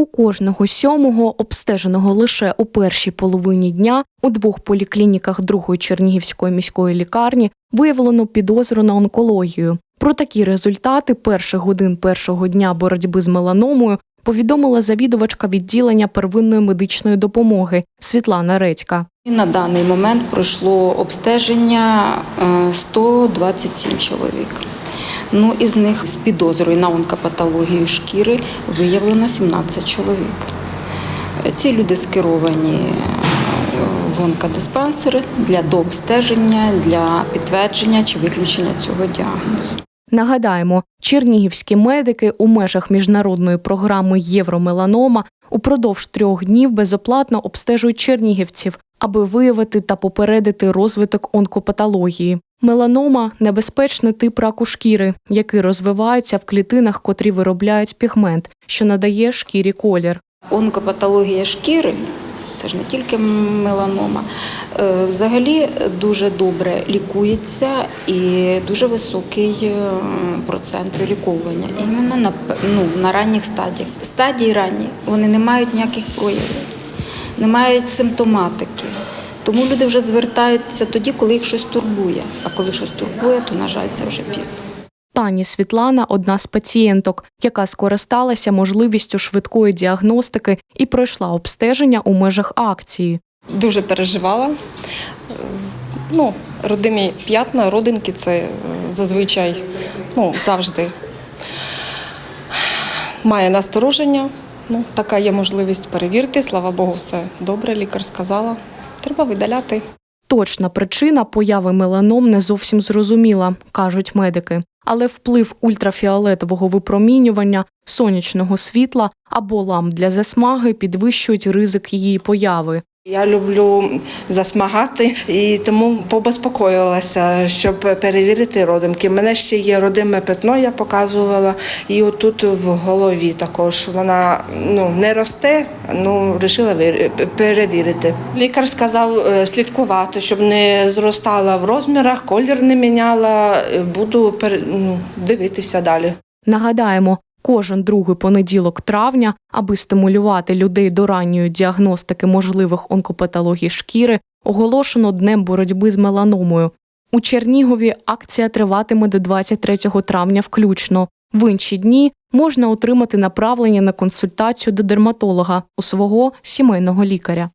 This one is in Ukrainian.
У кожного сьомого, обстеженого лише у першій половині дня, у двох поліклініках другої Чернігівської міської лікарні виявлено підозру на онкологію. Про такі результати перших годин першого дня боротьби з меланомою повідомила завідувачка відділення первинної медичної допомоги Світлана Редька. На даний момент пройшло обстеження е, 127 чоловік. Ну, із них з підозрою на онкопатологію шкіри виявлено 17 чоловік. Ці люди скеровані е, в онкодиспансери для дообстеження, для підтвердження чи виключення цього діагнозу. Нагадаємо, чернігівські медики у межах міжнародної програми Євромеланома упродовж трьох днів безоплатно обстежують чернігівців, аби виявити та попередити розвиток онкопатології. Меланома небезпечний тип раку шкіри, який розвивається в клітинах, котрі виробляють пігмент, що надає шкірі колір. Онкопатологія шкіри це ж не тільки меланома. е, Взагалі дуже добре лікується і дуже високий е, процент виліковування. Іменно на, ну, на ранніх стадіях. Стадії ранні вони не мають ніяких проявів, не мають симптоматики. Тому люди вже звертаються тоді, коли їх щось турбує. А коли щось турбує, то, на жаль, це вже пізно. Пані Світлана одна з пацієнток, яка скористалася можливістю швидкої діагностики і пройшла обстеження у межах акції. Дуже переживала. Ну, родимі п'ятна, родинки це е, зазвичай ну, завжди має настороження. Ну, така є можливість перевірити. Слава Богу, все добре. Лікар сказала. Треба видаляти. Точна причина появи меланом не зовсім зрозуміла, кажуть медики. Але вплив ультрафіолетового випромінювання, сонячного світла або ламп для засмаги підвищують ризик її появи. Я люблю засмагати і тому побезпокоїлася, щоб перевірити родимки. У мене ще є родиме пятно, я показувала, і отут в голові також вона ну не росте. Ну вирішила перевірити. Лікар сказав е, слідкувати, щоб не зростала в розмірах, колір не міняла. Буду ну, дивитися далі. Нагадаємо, кожен другий понеділок травня, аби стимулювати людей до ранньої діагностики можливих онкопатологій шкіри, оголошено днем боротьби з меланомою. У Чернігові акція триватиме до 23 травня включно. В інші дні можна отримати направлення на консультацію до дерматолога у свого сімейного лікаря.